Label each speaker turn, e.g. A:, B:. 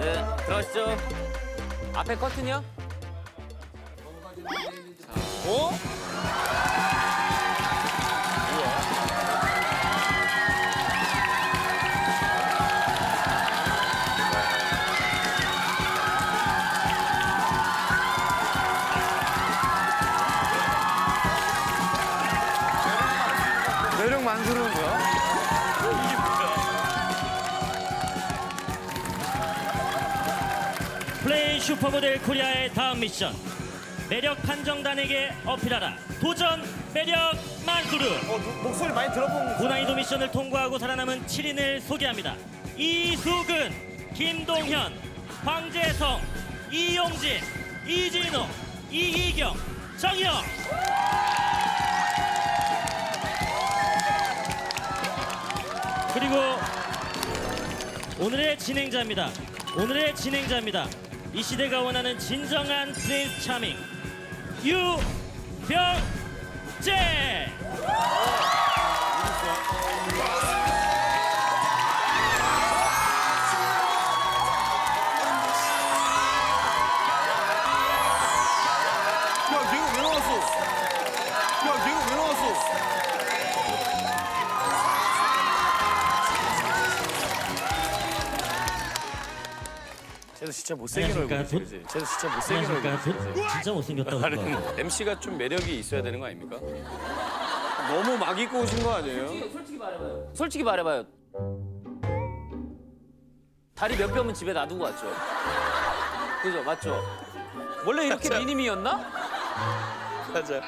A: 네, 들어가시죠. 앞에 커튼이요?
B: 어?
C: 매력 만수르는 거야?
D: 플레이 슈퍼모델 코리아의 다음 미션. 매력 판정단에게 어필하라. 도전 매력 만수르.
C: 목소리 많이 들어본
D: 고난이도 미션을 통과하고 살아남은 7인을 소개합니다. 이수근, 김동현, 황재성, 이용진, 이진우, 이희경, 정영. 그리고 오늘의 진행자입니다. 오늘의 진행자입니다. 이 시대가 원하는 진정한 프린스 차밍 유병재.
C: 야, 얘가 왜 나왔어? 쟤도 진짜 못생긴
D: 안녕하십니까,
C: 얼굴이지, 그지? 쟤도 진짜 못생긴. 얼굴이지.
D: 돈 진짜 못생겼다고
B: 아니. 뭐, MC가 좀 매력이 있어야 되는 거 아닙니까? 너무 막 입고 오신 거 아니에요?
A: 솔직히 말해봐요. 솔직히 말해봐요. 다리 몇 뼘은 집에 놔두고 왔죠. 그죠? 맞죠? 원래 이렇게 미니미였나?
B: 맞아.